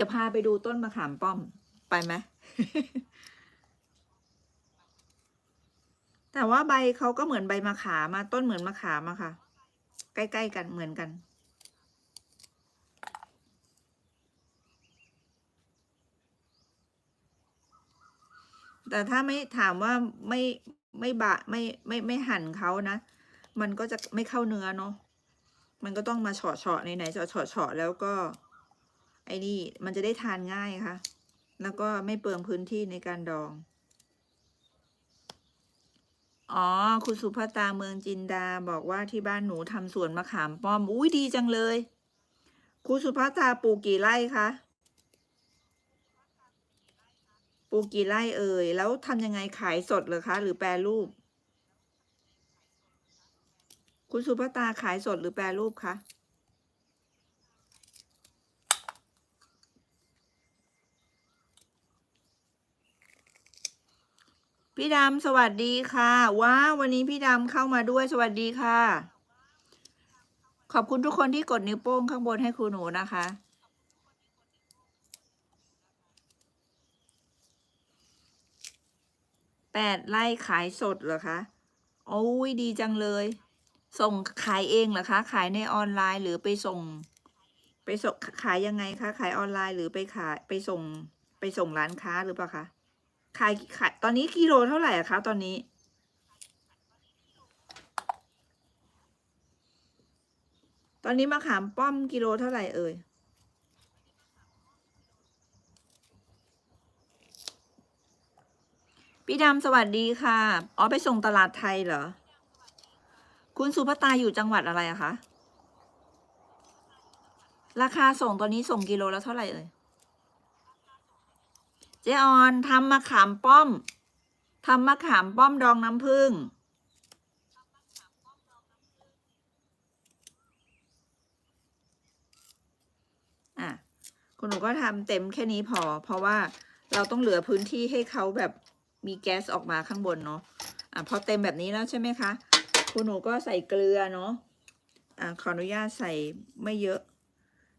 ดี๋ยวพาไปดูต้นมะขามป้อมไปไหมแต่ว่าใบเขาก็เหมือนใบมะขามมาต้นเหมือนมะขามอะค่ะ ใกล้ๆกันเหมือนกัน แต่ถ้าไม่ถามว่าไม่ไม่บะไม่ไม่ไม่หั่นเขานะ มันก็จะไม่เข้าเนื้อเนาะมันก็ต้องมาเฉาะเฉาะในไหนๆเฉาะเฉาะแล้วก็ ไอ้นี่มันจะได้ทานง่ายค่ะ แล้วก็ไม่เปลืองพื้นที่ในการดอง อ๋อ คุณสุภาตาเมืองจินดาบอกว่าที่บ้านหนูทำสวนมะขามป้อม อุ้ยดีจังเลย คุณสุภาตาปลูกกี่ไร่คะปลูกกี่ไร่เอ่ย แล้วทำยังไงขายสดเหรอคะ หรือแปรรูป คุณสุภาตาขายสดหรือแปรรูปคะ พี่ดำสวัสดีค่ะว้าววันนี้พี่ดำเข้ามาด้วยสวัสดีค่ะ ขอบคุณทุกคนที่กดนิ้วโป้งข้างบนให้ครูหนูนะคะ แปดไร่ขายสดเหรอคะโอ้ยดีจังเลย ส่งขายเองเหรอคะ ขายในออนไลน์หรือไปส่ง ไปส่งขายยังไงคะ ขายออนไลน์หรือไปขายไปส่งไปส่งร้านค้าหรือเปล่าคะ ขายขายตอนนี้กิโลเท่าไหร่อะคะตอนนี้ ตอนนี้มะขามป้อมกิโลเท่าไหร่เอ่ยพี่ดำสวัสดีค่ะ อ๋อไปส่งตลาดไทยเหรอ คุณสุภตาอยู่จังหวัดอะไรอะคะ ราคาส่งตอนนี้ส่งกิโลแล้วเท่าไหร่เอ่ย เจออนทำมะขามป้อมทำมะขามป้อมดองน้ำผึ้งอะคุณหนูก็ทำเต็มแค่นี้พอ เพราะว่าเราต้องเหลือพื้นที่ให้เขาแบบมีแก๊สออกมาข้างบนเนาะอะพอเต็มแบบนี้แล้วใช่ไหมคะคุณหนูก็ใส่เกลือเนาะอะขออนุญาตใส่ไม่เยอะ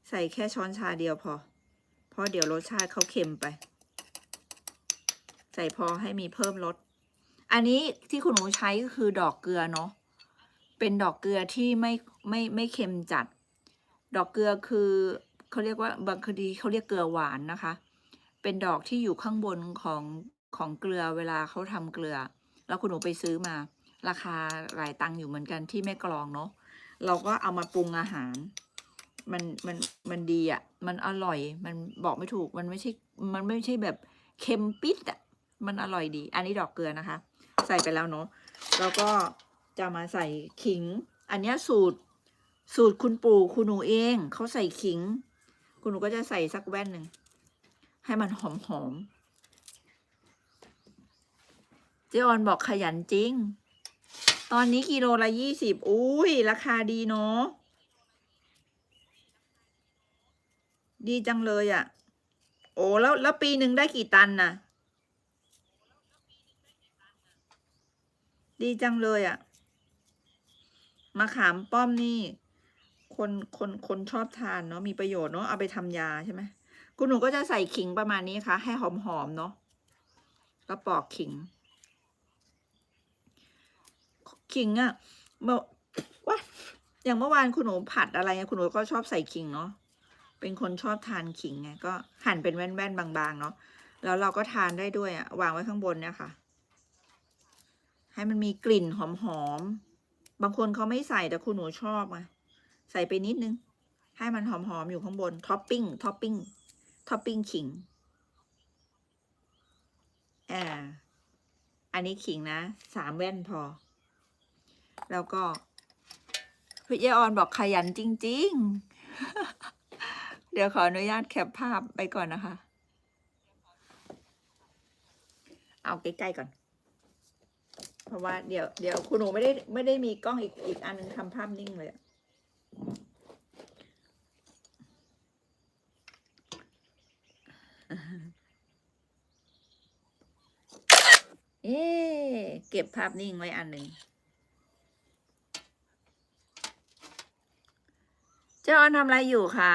ใส่แค่ช้อนชาเดียวพอ เพราะเดี๋ยวรสชาติเขาเค็มไป ส่พอให้มีเพิ่มรสอันนี้ที่คุณหนูใช้ก็คือดอกเกลือเนาะ เป็นดอกเกลือที่ไม่ไม่ไม่เค็มจัด ดอกเกลือคือเขาเรียกว่าบางคดีเขาเรียกเกลือหวานนะคะ เป็นดอกที่อยู่ข้างบนของของเกลือเวลาเขาทำเกลือ แล้วคุณหนูไปซื้อมา ราคาหลายตังค์อยู่เหมือนกันที่แม่กลองเนาะ เราก็เอามาปรุงอาหาร มันมันมันดีอะ่ะ มันอร่อย มันบอกไม่ถูก มันไม่ใช่ มันไม่ใช่แบบเค็มปิดอะ่ะ มันอร่อยดี อันนี้ดอกเกลือนะคะ ใส่ไปแล้วเนาะแล้วก็จะมาใส่ขิง อันนี้สูตรสูตรคุณปู่คุณหนูเองเขาใส่ขิง คุณหนูก็จะใส่สักแว่นหนึ่งให้มันหอมหอมเจออนบอกขยันจริง ตอนนี้กิโลละยี่สิบอุ้ยราคาดีเนาะดีจังเลยอะ่ะ โอ้แล้วแล้วปีหนึ่งได้กี่ตันน่ะ ดีจังเลยอะ่ะมะขามป้อมนี่ คนคนคนชอบทานเนาะมีประโยชน์เนาะเอาไปทำยาใช่ไหมคุณหนูก็จะใส่ขิงประมาณนี้ค่ะ ให้หอมหอมๆเนาะก็ปอกขิง ขิงอะ่ะเมื่อว่าอย่างเมื่อวานคุณหนูผัดอะไรคุณหนูก็ชอบใส่ขิงเนาะเป็นคนชอบทานขิงไงก็หั่นเป็นแว่นๆบางๆเนาะแล้วเราก็ทานได้ด้วยอะวางไว้ข้างบนเนี่ยค่ะ ให้มันมีกลิ่นหอมๆ บางคนเขาไม่ใส่แต่คุณหนูชอบไงใส่ไปนิดนึง ให้มันหอมๆ อยู่ข้างบน ท็อปปิ้ง ท็อปปิ้ง ท็อปปิ้งขิง อ่า อันนี้ขิงนะ สามแว่นพอ แล้วก็พี่เยออนบอกขยันจริง ๆ เดี๋ยวขออนุญาตแคปภาพไปก่อนนะคะ เอาใกล้ ๆ ก่อน เพราะว่าเดี๋ยวเดี๋ยวคุณหนูไม่ได้ไม่ได้มีกล้องอีกอีกอันนึงทำภาพนิ่งเลยเอ๊เก็บภาพนิ่งไว้อันหนึ่งเจ้าออนทำอะไรอยู่คะ